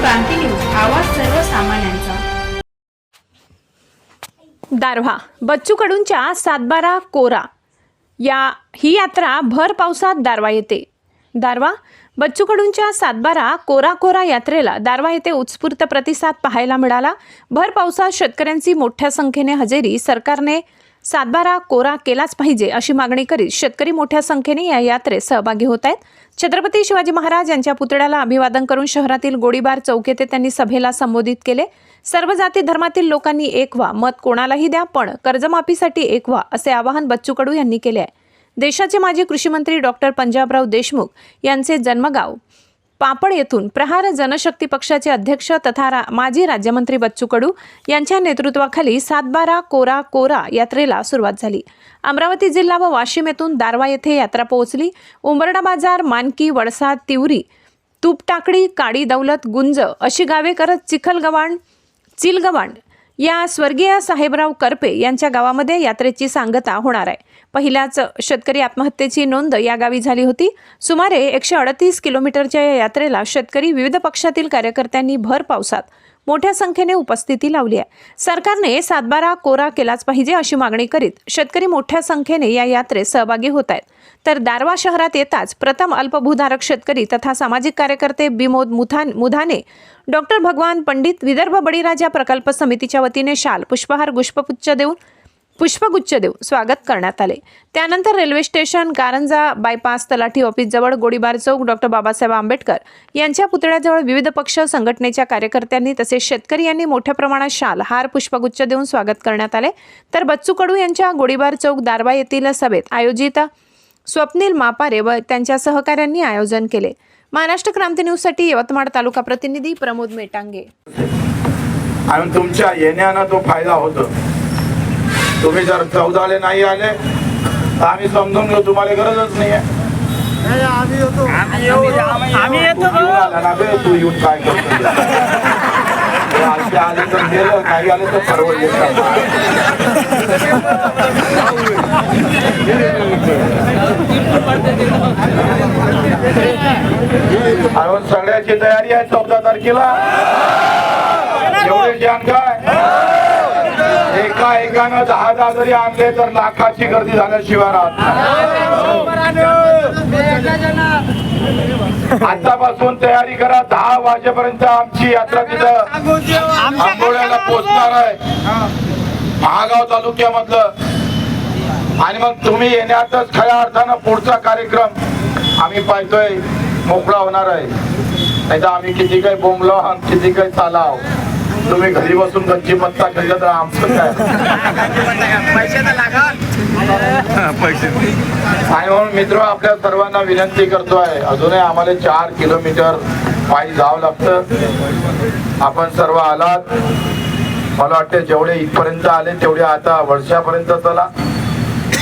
क्रांती news आवाज सर्वसामान्यांचा. दारव्हा बच्चू कडूंच्या सातबारा कोरा. या ही यात्रा भर पावसात दारवा येते. दारवा बच्चू कडूंच्या सातबारा कोरा कोरा यात्रेला दारवा येथे उत्स्फूर्त प्रतिसाद पाहायला मिळाला. भर पावसात शेतकऱ्यांची मोठ्या संख्येने हजेरी सरकारने सातबारा कोरा केलाच पाहिजे अशी मागणी करीत शेतकरी मोठ्या संख्येने या यात्रेत सहभागी होत आहेत. छत्रपती शिवाजी महाराज यांच्या पुतळ्याला अभिवादन करून शहरातील गोळीबार चौक येथे त्यांनी सभेला संबोधित केले. सर्व जाती धर्मातील लोकांनी एक व्हा मत कोणालाही द्या पण कर्जमाफीसाठी एक व्हा असे आवाहन बच्चू कडू यांनी केले आहे. देशाचे माजी कृषीमंत्री डॉक्टर पंजाबराव देशमुख यांचे जन्मगाव पापड येथून प्रहार जनशक्ती पक्षाचे अध्यक्ष तथा रा माजी राज्यमंत्री बच्चू कडू यांच्या नेतृत्वाखाली सातबारा कोरा कोरा यात्रेला सुरुवात झाली. अमरावती जिल्हा व वाशिम येथून दारवा येथे यात्रा पोहोचली. उंबरडा बाजार मानकी वडसा तिवरी तुपटाकडी काडी दौलत गुंज अशी गावे करत चिखलगवाण चिलगवांड या स्वर्गीय साहेबराव करपे यांच्या गावामध्ये यात्रेची सांगता होणार आहे. पहिल्याच शेतकरी आत्महत्येची नोंद या गावी झाली होती. सुमारे एकशे अडतीस किलोमीटरच्या या यात्रेला शेतकरी विविध पक्षातील कार्यकर्त्यांनी भर पावसात मोठ्या संख्येने उपस्थिती लावली आहे. सरकारने सातबारा कोरा केलाच पाहिजे अशी मागणी करीत शेतकरी मोठ्या संख्येने या यात्रेत सहभागी होत आहेत. तर दारवा शहरात येताच प्रथम अल्पभूधारक शेतकरी तथा सामाजिक कार्यकर्ते बिमोद मुथान मुधाने डॉक्टर भगवान पंडित विदर्भ बळीराजा प्रकल्प समितीच्या वतीने शाल पुष्पहार पुष्पगुच्छ देऊन पुष्पगुच्छ देऊन स्वागत करण्यात आले. त्यानंतर रेल्वे स्टेशन कारंजा बायपास तलाठी ऑफिसजवळ गोळीबार चौक डॉक्टर बाबासाहेब आंबेडकर यांच्या पुतळ्याजवळ विविध पक्ष संघटनेच्या कार्यकर्त्यांनी तसेच शेतकरी यांनी मोठ्या प्रमाणात शाल हार पुष्पगुच्छ देऊन स्वागत करण्यात आले. तर बच्चू कडू यांच्या गोळीबार चौक दारवा येथील सभेत आयोजित स्वप्नील मापारे व त्यांच्या सहकाऱ्यांनी आयोजन केले. महाराष्ट्र क्रांती न्यूजसाठी यवतमाळ तालुका प्रतिनिधी प्रमोद मेटांगे. आणि तुमच्या येण्यानं तो फायदा होतो. तुम्ही जर चौदाले नाही आले तर आम्ही समजून घेऊ तुम्हाला गरजच नाही आहे आम्ही येतो तू येऊन काय करतो आले तर गेलं काही आले तर अजून सगळ्याची तयारी आहे चौदा तारखेला. एवढे ज्ञान काय? एका एकानं दहा दहा जरी आणले तर लाखाची गर्दी झाल्याशिवाय शिवारात आतापासून तयारी करा दहा वाजेपर्यंत आमची यात्रा तिथं आंबोड्याला पोचणार आहे. महागाव तालुक्यामधलं. आणि मग तुम्ही येण्यातच खऱ्या अर्थानं पुढचा कार्यक्रम आम्ही पाहतोय मोकळा होणार आहे. नाही तर आम्ही किती काही बोंबलो आहोत किती काही चालाव. तुम्ही घरी बसून गच्ची मत्ता केलं तर आमचं काय? आणि म्हणून मित्र आपल्या सर्वांना विनंती करतोय अजूनही आम्हाला चार किलोमीटर पायी जावं लागतं. आपण सर्व आलात. मला वाटते जेवढे इथपर्यंत आले तेवढे आता वर्षापर्यंत चला.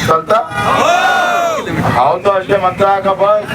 चलता? हाव तर असे म्हणता का बस